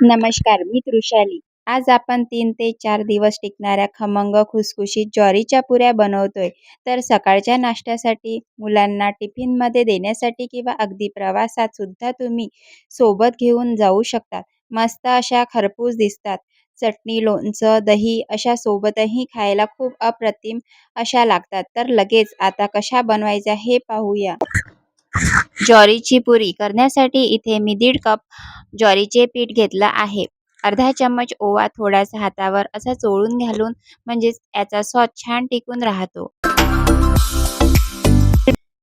नमस्कार मी तृषाली. आज आपण तीन ते चार दिवस टिकणाऱ्या खमंग खुसखुशीत ज्वारीच्या पुऱ्या बनवतोय. तर सकाळच्या नाश्त्यासाठी मुलांना टिफिनमध्ये देण्यासाठी किंवा अगदी प्रवासात सुद्धा तुम्ही सोबत घेऊन जाऊ शकतात. मस्त अशा खरपूस दिसतात. चटणी लोणचं दही अशा सोबतही खायला खूप अप्रतिम अशा लागतात. तर लगेच आता कशा बनवायच्या हे पाहूया. ज्वारीची पुरी करण्यासाठी इथे मी दीड कप ज्वारीचे पीठ घेतलं आहे. अर्धा चम्मच ओवा थोडासा हातावर असा चोळून घालून म्हणजेच याचा स्वाद छान टिकून राहतो.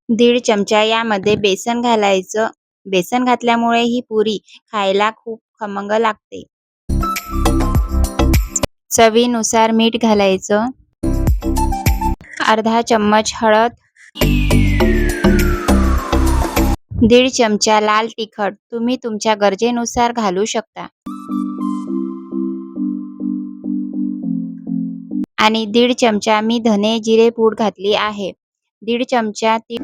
दीड चमचा यामध्ये बेसन घालायचं. बेसन घातल्यामुळे ही पुरी खायला खूप खमंग लागते. चवीनुसार मीठ घालायचं. अर्धा चम्मच हळद. दीड चमचा लाल तिखट तुम्ही तुमच्या गरजेनुसार घालू शकता. आणि दीड चमचा मी धने जिरे पूड घातली आहे. दीड चमचा ती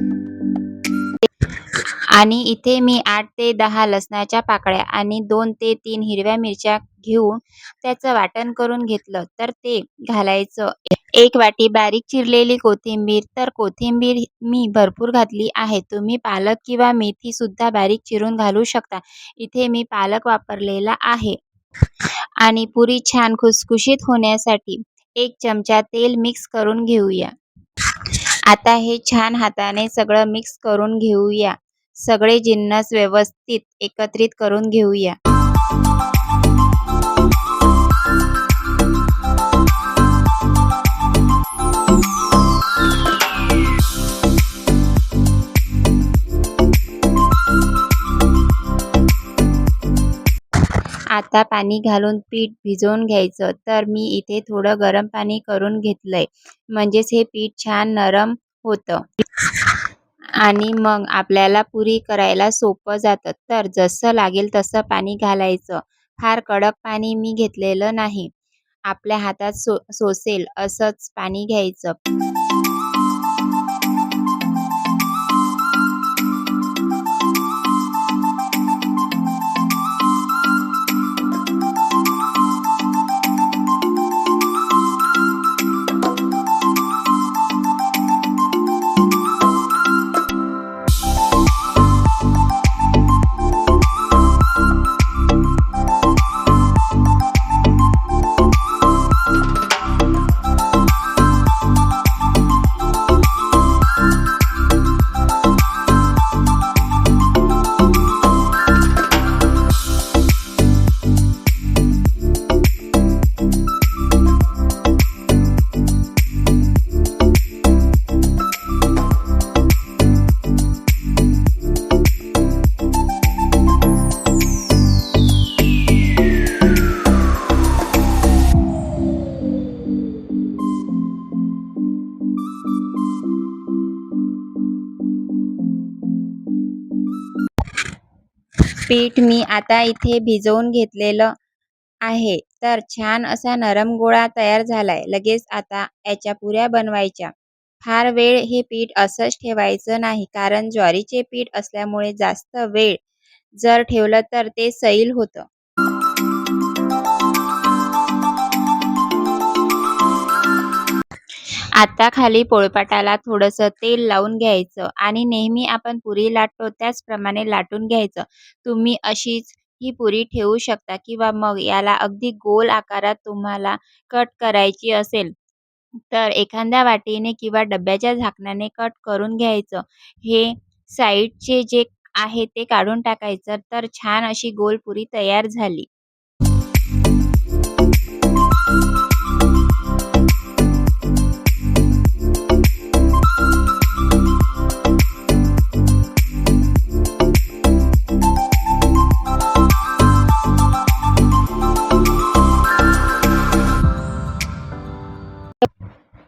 आणि इथे मी आठ ते दहा लसणाच्या पाकळ्या आणि दोन ते तीन हिरव्या मिरच्या घेऊन त्याचं वाटण करून घेतलं. तर ते घालायचं. एक वाटी बारीक चिरलेली कोथिंबीर. तर कोथिंबीर मी भरपूर घातली आहे. तुम्ही पालक किंवा मेथीसुद्धा बारीक चिरून घालू शकता. इथे मी पालक वापरलेला आहे. आणि पुरी छान खुसखुशीत होण्यासाठी एक चमचा तेल मिक्स करून घेऊया. आता हे छान हाताने सगळं मिक्स करून घेऊया. सगळे जिन्नस व्यवस्थित एकत्रित करून घेऊया. आता पाणी घालून पीठ भिजवून घ्यायचं. तर मी इथे थोडं गरम पाणी करून घेतलंय. म्हणजेच हे पीठ छान नरम होतं. आणि मग आपल्याला पुरी करायला सोपं जातं. तर जसं लागेल तसं पाणी घालायचं. फार कडक पाणी मी घेतलेलं नाही. आपल्या हातात सो सोसेल असंच पाणी घ्यायचं. पीठ मी आता इथे भिजवून घेतलेलं आहे. तर छान असा नरम गोळा तयार झालाय. लगेच आता याच्या पुऱ्या बनवायच्या. फार वेळ हे पीठ असंच ठेवायचं नाही. कारण ज्वारीचे पीठ असल्यामुळे जास्त वेळ जर ठेवलं तर ते सैल होतं. आता खाली पोळपाटाला थोडंसं तेल लावून घ्यायचं आणि नेहमी आपण पुरी लाटतो त्याचप्रमाणे लाटून घ्यायचं. तुम्ही अशीच ही पुरी ठेवू शकता किंवा मग याला अगदी गोल आकारात तुम्हाला कट करायची असेल तर एखाद्या वाटीने किंवा डब्याच्या झाकणाने कट करून घ्यायचं. हे साईडचे जे आहे ते काढून टाकायचं तर छान अशी गोल पुरी तयार झाली.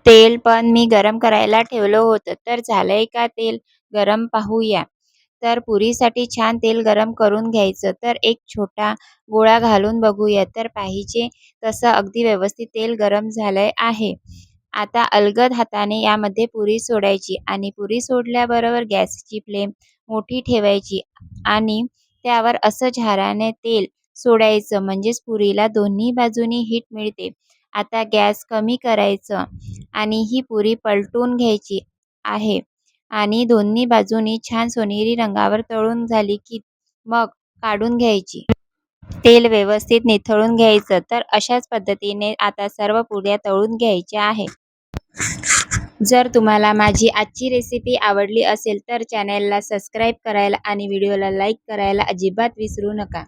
तेल पण मी गरम करायला ठेवलं होतं. तर झालंय का तेल? गरम पाहूया. तर पुरीसाठी छान तेल गरम करून घ्यायचं. तर एक छोटा गोळा घालून बघूया. तर पाहिजे तसं अगदी व्यवस्थित तेल गरम झालंय आहे. आता अलगद हाताने यामध्ये पुरी सोडायची आणि पुरी सोडल्याबरोबर गॅसची फ्लेम मोठी ठेवायची आणि त्यावर असं झाराने तेल सोडायचं. म्हणजेच पुरीला दोन्ही बाजूनी हीट मिळते. आता गॅस कमी करायचं आणि ही पुरी पलटून घ्यायची आहे. आणि दोन्ही बाजूनी छान सोनेरी रंगावर तळून झाली की मग काढून घ्यायची. तेल व्यवस्थित निथळून घ्यायचं. तर अशाच पद्धतीने आता सर्व पुऱ्या तळून घ्यायच्या आहे जर तुम्हाला माझी आजची रेसिपी आवडली असेल तर चॅनेलला सबस्क्राईब करायला आणि व्हिडिओला लाईक करायला अजिबात विसरू नका.